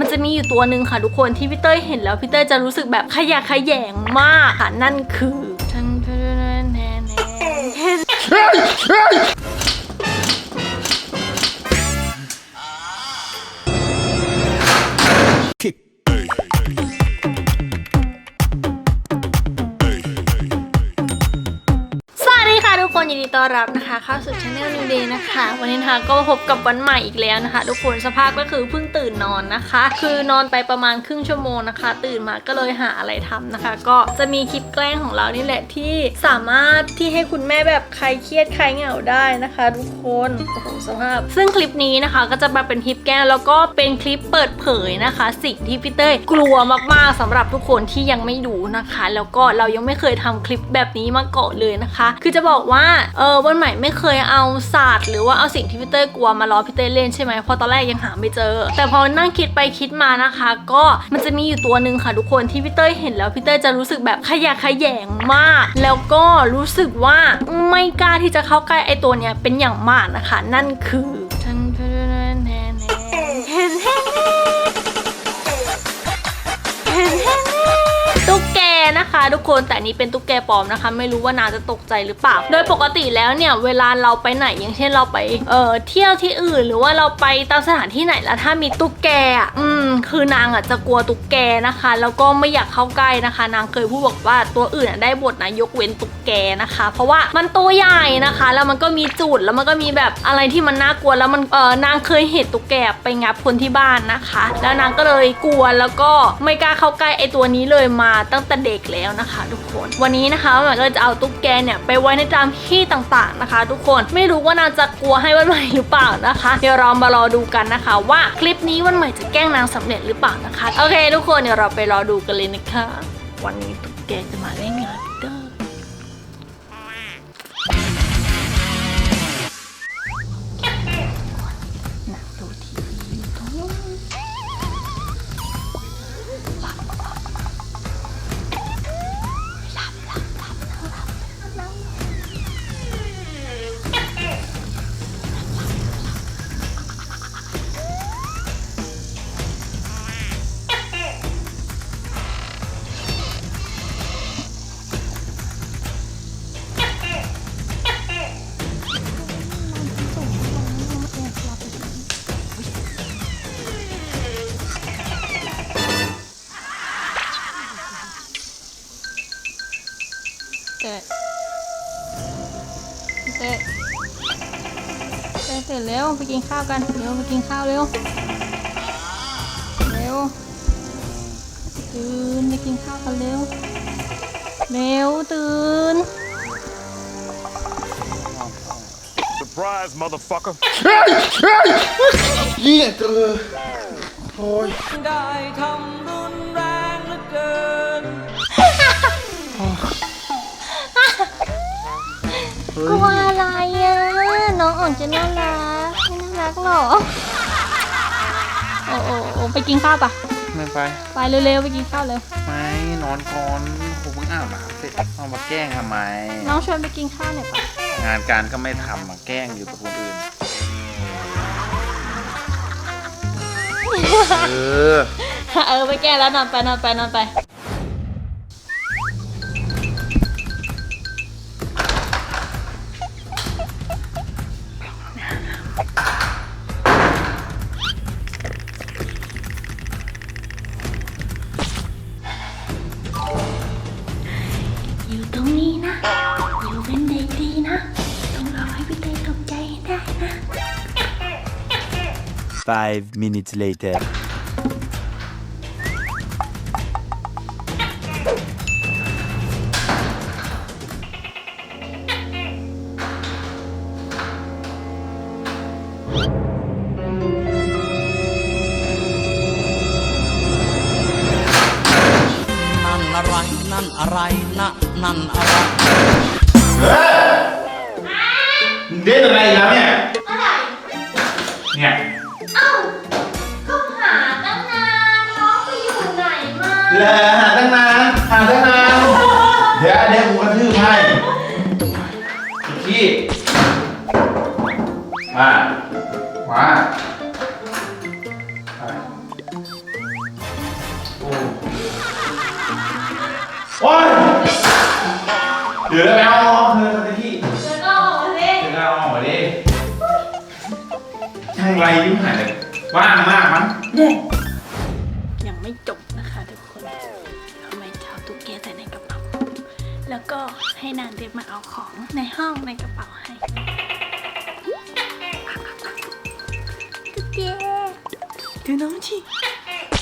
มันจะมีอยู่ตัวหนึ่งค่ะทุกคนที่พี่เต้ยเห็นแล้วพี่เต้ยจะรู้สึกแบบขยะแยงมากค่ะนั่นคือ ดีต้อนรับนะคะเข้าสู่ช anel New Day นะคะ วันนี้นะคะก็พบกับวันใหม่อีกแล้วนะคะ ทุกคนสภาพก็คือเพิ่งตื่นนอนนะคะ คือนอนไปประมาณครึ่งชั่วโมงนะคะ ตื่นมาก็เลยหาอะไรทำนะคะ ก็จะมีคลิปแกล้งของเรานี่แหละที่สามารถที่ให้คุณแม่แบบใครเครียดใครเหงาได้นะคะ ทุกคนโอ้โหสภาพ ซึ่งคลิปนี้นะคะก็จะมาเป็นคลิปแกล้งแล้วก็เป็นคลิปเปิดเผยนะคะ สิ่งที่พี่เต้ยกลัวมากๆสำหรับทุกคนที่ยังไม่รู้นะคะ แล้วก็เรายังไม่เคยทำคลิปแบบนี้มาก่อนเลยนะคะ คือจะบอกว่าเออวันใหม่ไม่เคยเอาศาสตร์หรือว่าเอาสิ่งที่พี่เต้ยกลัวมาล้อพี่เต้ยเล่นใช่ไหมเพราะตอนแรกยังหาไม่เจอ แต่พอนั่งคิดไปคิดมานะคะ ก็มันจะมีอยู่ตัวหนึ่งค่ะทุกคนที่พี่เต้ยเห็นแล้วพี่เต้ยจะรู้สึกแบบขยะขยงมาก แล้วก็รู้สึกว่าไม่กล้าที่จะเข้าใกล้ไอ้ตัวเนี้ยเป็นอย่างมากนะคะ นั่นคือ นะคะทุกคนแต่นี้เป็นตุ๊กแกปลอมนะคะ ไม่รู้ว่านาจะตกใจหรือเปล่า โดยปกติแล้วเนี่ยเวลาเราไปไหนอย่างเช่นเราไปเอ่อเที่ยวที่อื่น หรือว่าเราไปตามสถานที่ไหนแล้วถ้ามีตุ๊กแกอะอืมคือนางอะจะกลัวตุ๊กแกนะคะ แล้วก็ไม่อยากเข้าใกล้นะคะ นางเคยพูดบอกว่าตัวอื่นได้บทนะยกเว้นตุ๊กแกนะคะ เพราะว่ามันตัวใหญ่นะคะ แล้วมันก็มีจุดแล้วมันก็มีแบบอะไรที่มันน่ากลัวแล้วมันเออนางเคยเห็นตุ๊กแกไปงับคนที่บ้านนะคะ แล้วนางก็เลยกลัวแล้วก็ไม่กล้าเข้าใกล้ไอตัวนี้เลยมาตั้งแต่เด็กแล้วนะคะทุกคน วันนี้นะคะมันก็จะเอาตุ๊กแกเนี่ยไปไว้ในตามที่ต่างๆนะคะ ทุกคนไม่รู้ว่านางจะกลัวให้วันใหม่หรือเปล่านะคะ เดี๋ยวเรามารอดูกันนะคะ ว่าคลิปนี้วันใหม่จะแกล้งนางสำเร็จหรือเปล่านะคะ โอเค ทุกคนเดี๋ยวเราไปรอดูกันเลยนะคะ วันนี้ตุ๊กแกจะมาเล่นงาน เตะเสร็จเร็วไปกินข้าวกัน เร็วไปกินข้าวเร็ว เร็วตื่นไปกินข้าวกันเร็ว เร็วตื่น Surprise, motherfucker. เยี่ยเจอโอ้ยได้ทำรุนแรงเหลือเกินกลัวอะไรอะ น้องอ่อนจะน่ารักไม่น่ารักหรอโอ้โอ้โอ้ไปกินข้าวปะไม่ไป ไปเร็วๆไปกินข้าวเร็วไม่นอนก่อนผมเพิ่งอาบน้ำเสร็จเอามาแกล้งทำไม น้องชวนไปกินข้าวหน่อยปะงานการก็ไม่ทำมาแกล้งอยู่กับคนอื่น เออ เออไปแก้แล้วนอนไปนอนไปนอนไป Five minutes later. นั่ มาแลหาตั้งนานหาตั้งนานเดี๋ยวเดี๋ยวกูกระทืบให้ขี้มามามาโอ้ยเดี๋ยวแล้วเอาเธอตะกี้เดินก็ออกมาสิเดี๋ยวเอาออกมาดิช่างไรยิ้มหายเลยว่างมากมั้งยัง นางเด็กมาเอาของในห้องในกระเป๋าให้ตุ๊กแกดูน้องชิ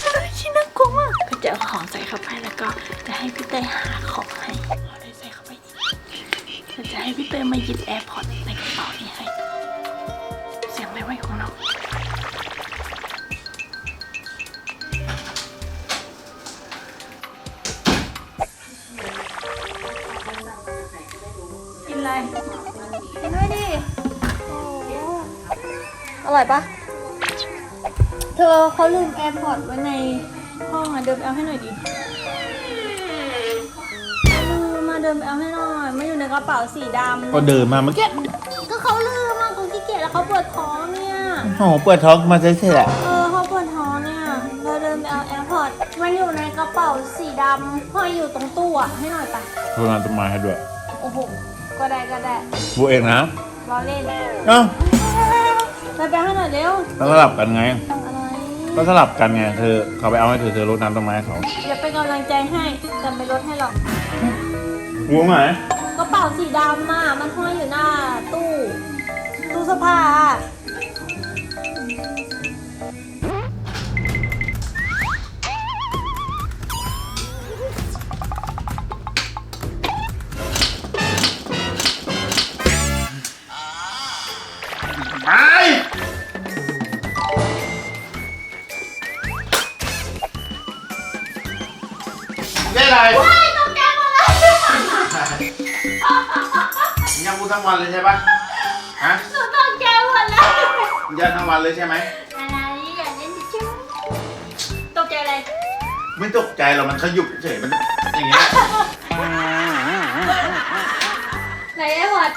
น้องชิน่ากลัวมากก็จะเอาของใส่เข้าไปแล้วก็จะให้พี่เต้ยหาของให้เอาได้ใส่เข้าไปอีกแล้วจะให้พี่เต้ยมาหยิบแอร์พอร์ตในกระเป๋านี้ให้ เสียงอะไรไว้ของเรา อะไรกินด้วยดิ อร่อยปะเธอเขาลืมแอร์พอร์ตไว้ในห้องอะ เดินไปเอาให้หน่อยดิลืมมาเดินไปเอาให้หน่อย ไม่อยู่ในกระเป๋าสีดำก็เดินมาเมื่อกี้ก็เขาลืมมาเขาขี้เกียจแล้วเขาปวดท้องเนี่ย โอ้โหเปิดท้องมาเฉยๆแหละเออเขาปวดท้องเนี่ยเราเดินไปเอาแอร์พอร์ตมันอยู่ในกระเป๋าสีดำห้อยอยู่ตรงตู้อะให้หน่อยปะโทรมาต้นไม้ให้ด้วย โอ้โห ก็ได้ก็ได้บูเองนะรอเล่นเอ้าไปไปให้หน่อยเร็วแล้วสลับกันไงอะไรก็สลับกันไงเธอเขาไปเอาให้เธอเธอรดน้ำต้นไม้ให้เขาอย่าเป็นกำลังใจให้แต่ไม่ลดให้หรอกวงไหนกระเป๋าสีดำอะมันห้อยอยู่หน้าตู้ ตู้เสื้อผ้าอะ ได้ไรตกใจหมดเลยยังพูดทั้งวันเลยใช่ปะฮะหนูตกใจหมดเลยยังทั้งวันเลยใช่ไหมอะไรอย่าเล่นดิชิวตกใจอะไรไม่ตกใจหรอกมันขยุบเฉยๆมันอย่างเงี้ยไหนไอ้หวัด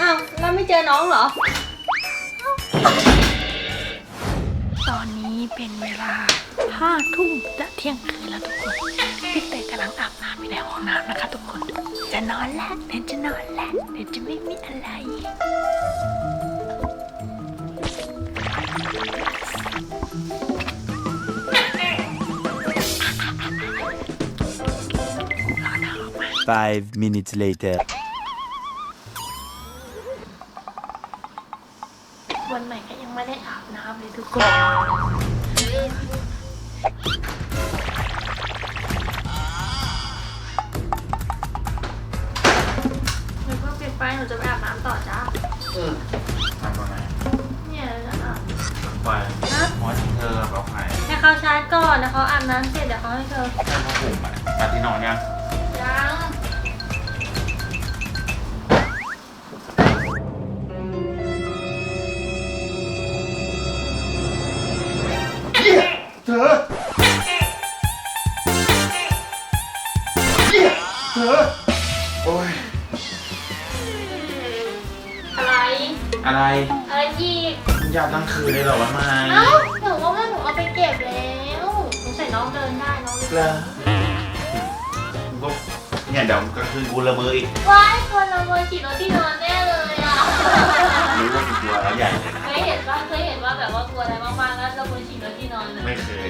อ้าวแล้วไม่เจอน้องเหรอ ตอนนี้เป็นเวลาห้าทุ่มจะเที่ยงคืนแล้วทุกคน นอนแล้วเดี๋ยวจะนอนแล้วเดี๋ยวจะไม่มีอะไร Five minutes later. วันใหม่ก็ยังไม่ได้อาบน้ำเลยทุกคน นูเพิ่งปิดไฟหนูจะไปอาบน้ำต่อจ้าทำตอนไหนเนี่ยจะอาบไปนะหัวเธอบอกไหนให้เขาชาร์จก่อนนะเขาอาบน้ำเสร็จเดี๋ยวเขาให้เธอแค่ผ้าห่มอะตัดที่นอนยังยัง ยาวทั้งคืนเลยเหรอวะไม้เอ้าหนูว่าหนูเอาไปเก็บแล้วหนูใส่น้องเดินได้น้องเดินเหรอกูก็เนี่ยเดี๋ยวกลางคืนกูละเมออีกว้ายคนละเมอขี่รถที่นอนแน่เลยอะ รู้ว่ากูกลัวแล้วใหญ่เลยนะเคยเห็นว่าเคยเห็นว่าแบบว่ากลัวอะไรมากๆแล้วเราควรฉีดรถที่นอนเลย ไม่เคย